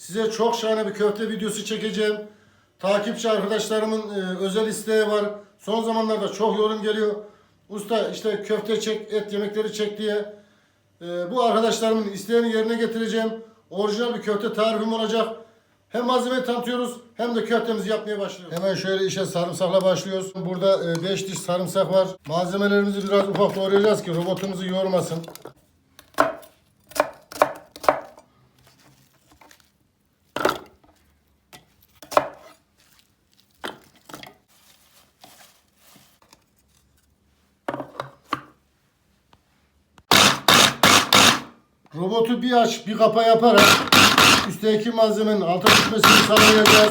Size çok şahane bir köfte videosu çekeceğim. Takipçi arkadaşlarımın e, özel isteği var. Son zamanlarda çok yorum geliyor. Usta işte köfte çek, et yemekleri çek diye. E, bu arkadaşlarımın isteğini yerine getireceğim. Orijinal bir köfte tarifim olacak. Hem malzemeyi tanıtıyoruz hem de köftemizi yapmaya başlıyoruz. Hemen şöyle işe sarımsakla başlıyoruz. Burada 5 diş sarımsak var. Malzemelerimizi biraz ufak doğrayacağız ki robotumuzu yormasın. Robotu bir aç bir kapa yaparak üstteki malzemenin alta düşmesini sağlayacağız.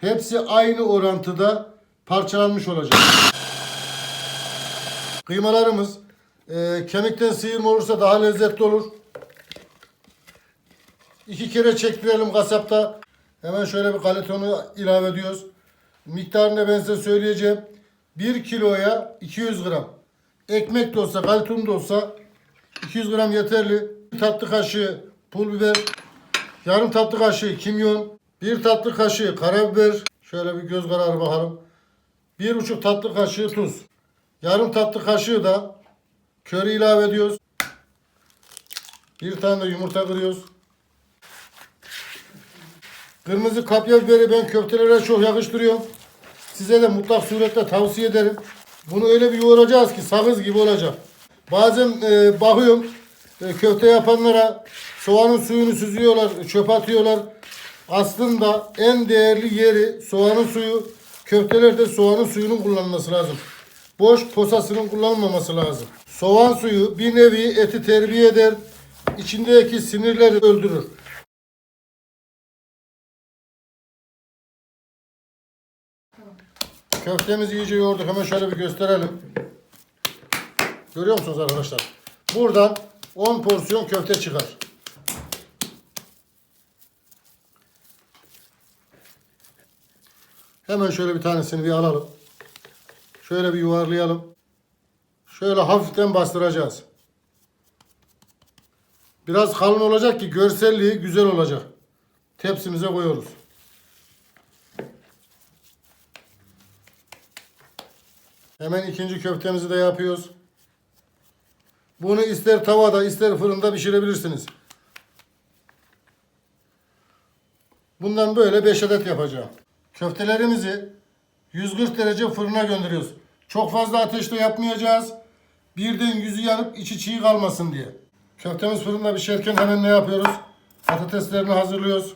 Hepsi aynı orantıda parçalanmış olacak. Kıymalarımız e, kemikten sıyırma olursa daha lezzetli olur. İki kere çektirelim kasapta. Hemen şöyle bir kaletonu ilave ediyoruz. Miktarını ben size söyleyeceğim. 1 kiloya 200 gram. Ekmek de olsa, kaleton da olsa 200 gram yeterli. Bir tatlı kaşığı pul biber, yarım tatlı kaşığı kimyon, bir tatlı kaşığı karabiber. Şöyle bir göz kararı bakalım. Bir buçuk tatlı kaşığı tuz. Yarım tatlı kaşığı da köri ilave ediyoruz. Bir tane de yumurta kırıyoruz. Kırmızı kapya biberi ben köftelere çok yakıştırıyorum. Size de mutlak surette tavsiye ederim. Bunu öyle bir yoğuracağız ki sakız gibi olacak. Bazen e, bakıyorum e, köfte yapanlara soğanın suyunu süzüyorlar, çöp atıyorlar. Aslında en değerli yeri soğanın suyu. Köftelerde soğanın suyunun kullanılması lazım. Boş posasının kullanılmaması lazım. Soğan suyu bir nevi eti terbiye eder. İçindeki sinirleri öldürür. Köftemizi iyice yoğurduk. Hemen şöyle bir gösterelim. Görüyor musunuz arkadaşlar? Buradan 10 porsiyon köfte çıkar. Hemen şöyle bir tanesini bir alalım. Şöyle bir yuvarlayalım. Şöyle hafiften bastıracağız. Biraz kalın olacak ki görselliği güzel olacak. Tepsimize koyuyoruz. Hemen ikinci köftemizi de yapıyoruz. Bunu ister tavada ister fırında pişirebilirsiniz. Bundan böyle 5 adet yapacağım. Köftelerimizi 140 derece fırına gönderiyoruz. Çok fazla ateşte yapmayacağız. Birden yüzü yanıp içi çiğ kalmasın diye. Köftemiz fırında pişerken hemen ne yapıyoruz? Patateslerini hazırlıyoruz.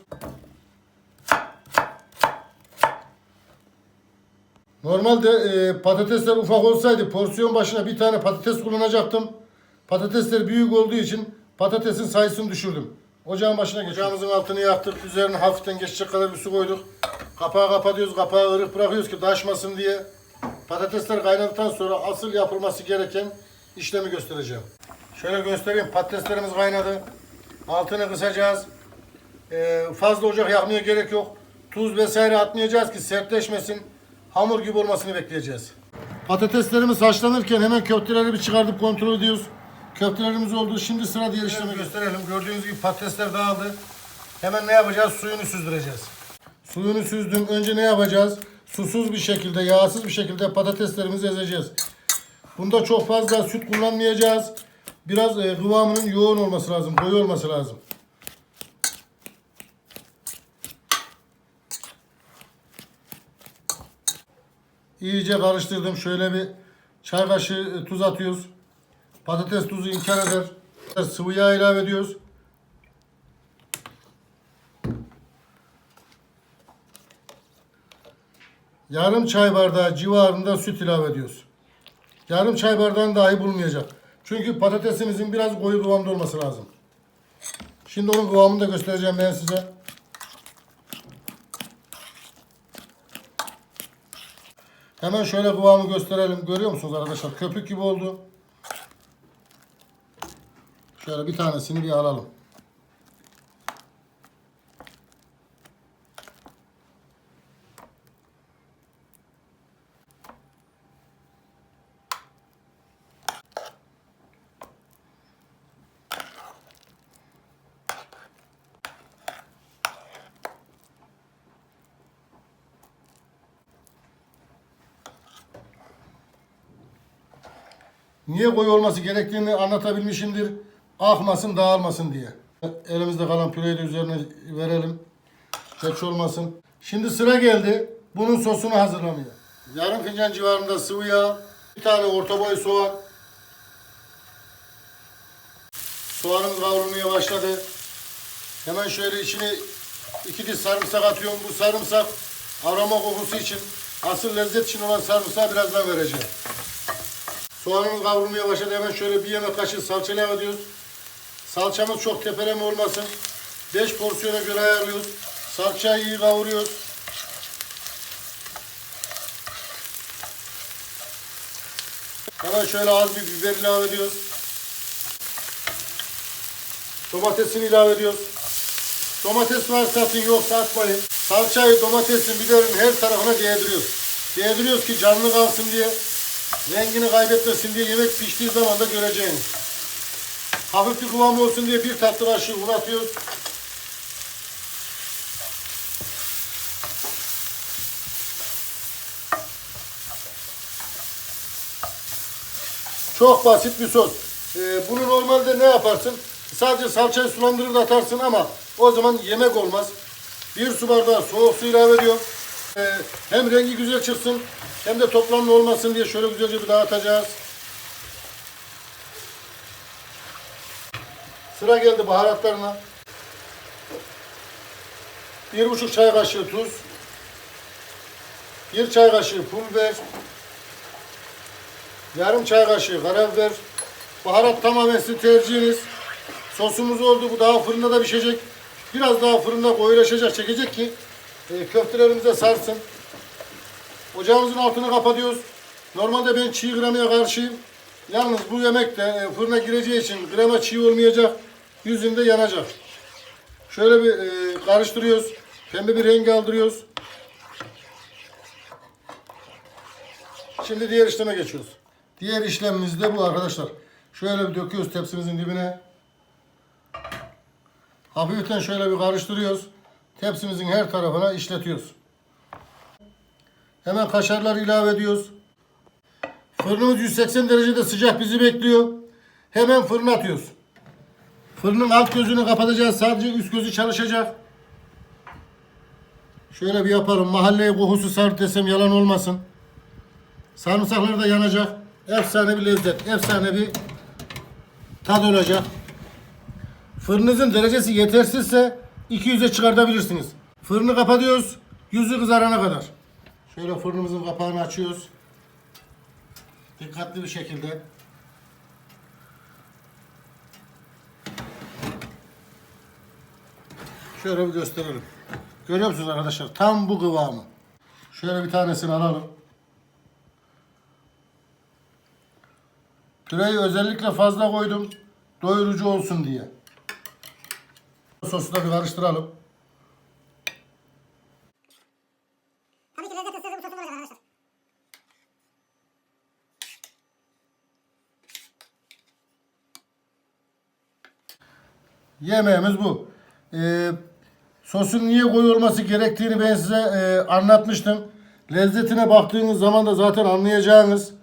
Normalde e, patatesler ufak olsaydı porsiyon başına bir tane patates kullanacaktım. Patatesler büyük olduğu için patatesin sayısını düşürdüm. Ocağın başına geçiyoruz. Ocağımızın altını yaktık. Üzerine hafiften geçecek kadar bir su koyduk. Kapağı kapatıyoruz. Kapağı ırık bırakıyoruz ki taşmasın diye. Patatesler kaynadıktan sonra asıl yapılması gereken işlemi göstereceğim. Şöyle göstereyim. Patateslerimiz kaynadı. Altını kısacağız. Ee, fazla ocak yakmaya gerek yok. Tuz vesaire atmayacağız ki sertleşmesin. Hamur gibi olmasını bekleyeceğiz. Patateslerimiz haşlanırken hemen köfteleri bir çıkartıp kontrol ediyoruz. Köftelerimiz oldu. Şimdi sıra diğer işlemi gösterelim. Gördüğünüz gibi patatesler dağıldı. Hemen ne yapacağız? Suyunu süzdüreceğiz. Suyunu süzdüm. Önce ne yapacağız? Susuz bir şekilde, yağsız bir şekilde patateslerimizi ezeceğiz. Bunda çok fazla süt kullanmayacağız. Biraz e, kıvamının yoğun olması lazım, koyu olması lazım. İyice karıştırdım. Şöyle bir çay kaşığı e, tuz atıyoruz. Patates tuzu imkan eder. Sıvı yağ ilave ediyoruz. Yarım çay bardağı civarında süt ilave ediyoruz. Yarım çay bardağını dahi bulmayacak. Çünkü patatesimizin biraz koyu kıvamda olması lazım. Şimdi onun kıvamını da göstereceğim ben size. Hemen şöyle kıvamı gösterelim. Görüyor musunuz arkadaşlar? Köpük gibi oldu. Şöyle bir tanesini bir alalım. niye koyu olması gerektiğini anlatabilmişimdir. Akmasın, dağılmasın diye. Elimizde kalan püreyi de üzerine verelim. Geç olmasın. Şimdi sıra geldi. Bunun sosunu hazırlamaya. Yarım fincan civarında sıvı yağ, bir tane orta boy soğan. Soğanımız kavrulmaya başladı. Hemen şöyle içine iki diş sarımsak atıyorum. Bu sarımsak aroma kokusu için, asıl lezzet için olan sarımsağı birazdan vereceğim. Soğanımız kavrulmaya başladı. Hemen şöyle bir yemek kaşığı salça ilave ediyoruz. Salçamız çok tepeleme olmasın. 5 porsiyona göre ayarlıyoruz. Salçayı iyi kavuruyoruz. Hemen şöyle az bir biber ilave ediyoruz. Domatesini ilave ediyoruz. Domates varsa atın yoksa atmayın. Salçayı, domatesin, biberin her tarafına değdiriyoruz. Değdiriyoruz ki canlı kalsın diye, rengini kaybetmesin diye yemek piştiği zaman da göreceğiniz. Hafif bir kıvam olsun diye bir tatlı kaşığı un atıyoruz. Çok basit bir sos. Ee, bunu normalde ne yaparsın? Sadece salçayı sulandırır da atarsın ama o zaman yemek olmaz. Bir su bardağı soğuk su ilave ediyorum. Ee, hem rengi güzel çıksın hem de toplamlı olmasın diye şöyle güzelce bir dağıtacağız. Sıra geldi baharatlarına. Bir buçuk çay kaşığı tuz. Bir çay kaşığı pul biber. Yarım çay kaşığı karabiber. Baharat tamamen sizin tercihiniz. Sosumuz oldu. Bu daha fırında da pişecek. Biraz daha fırında koyulaşacak, çekecek ki e, köftelerimize sarsın. Ocağımızın altını kapatıyoruz. Normalde ben çiğ gramaya karşıyım. Yalnız bu yemek de e, fırına gireceği için grama çiğ olmayacak. Yüzünde yanacak. Şöyle bir e, karıştırıyoruz. Pembe bir renk aldırıyoruz. Şimdi diğer işleme geçiyoruz. Diğer işlemimiz de bu arkadaşlar. Şöyle bir döküyoruz tepsimizin dibine. Hafiften şöyle bir karıştırıyoruz. Tepsimizin her tarafına işletiyoruz. Hemen kaşarları ilave ediyoruz. Fırınımız 180 derecede sıcak bizi bekliyor. Hemen fırına atıyoruz. Fırının alt gözünü kapatacağız. Sadece üst gözü çalışacak. Şöyle bir yapalım. Mahalleye kokusu sar desem yalan olmasın. Sarımsaklar da yanacak. Efsane bir lezzet. Efsane bir tad olacak. Fırınızın derecesi yetersizse 200'e çıkartabilirsiniz. Fırını kapatıyoruz. Yüzü kızarana kadar. Şöyle fırınımızın kapağını açıyoruz. Dikkatli bir şekilde. Şöyle bir gösterelim. Görüyor musunuz arkadaşlar? Tam bu kıvamı. Şöyle bir tanesini alalım. Püreyi özellikle fazla koydum. Doyurucu olsun diye. Sosu da bir karıştıralım. Yemeğimiz bu. Ee, sosun niye koyu olması gerektiğini ben size e, anlatmıştım. Lezzetine baktığınız zaman da zaten anlayacağınız.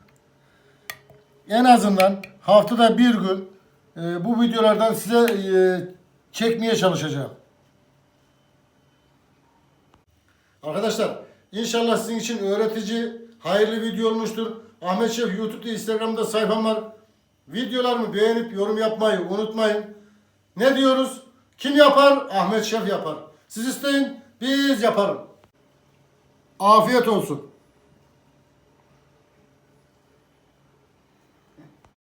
En azından haftada bir gün e, bu videolardan size e, çekmeye çalışacağım. Arkadaşlar inşallah sizin için öğretici, hayırlı video olmuştur. Ahmet Şef YouTube'da, Instagram'da sayfam var. Videolarımı beğenip yorum yapmayı unutmayın. Ne diyoruz? Kim yapar? Ahmet Şef yapar. Siz isteyin, biz yaparım. Afiyet olsun.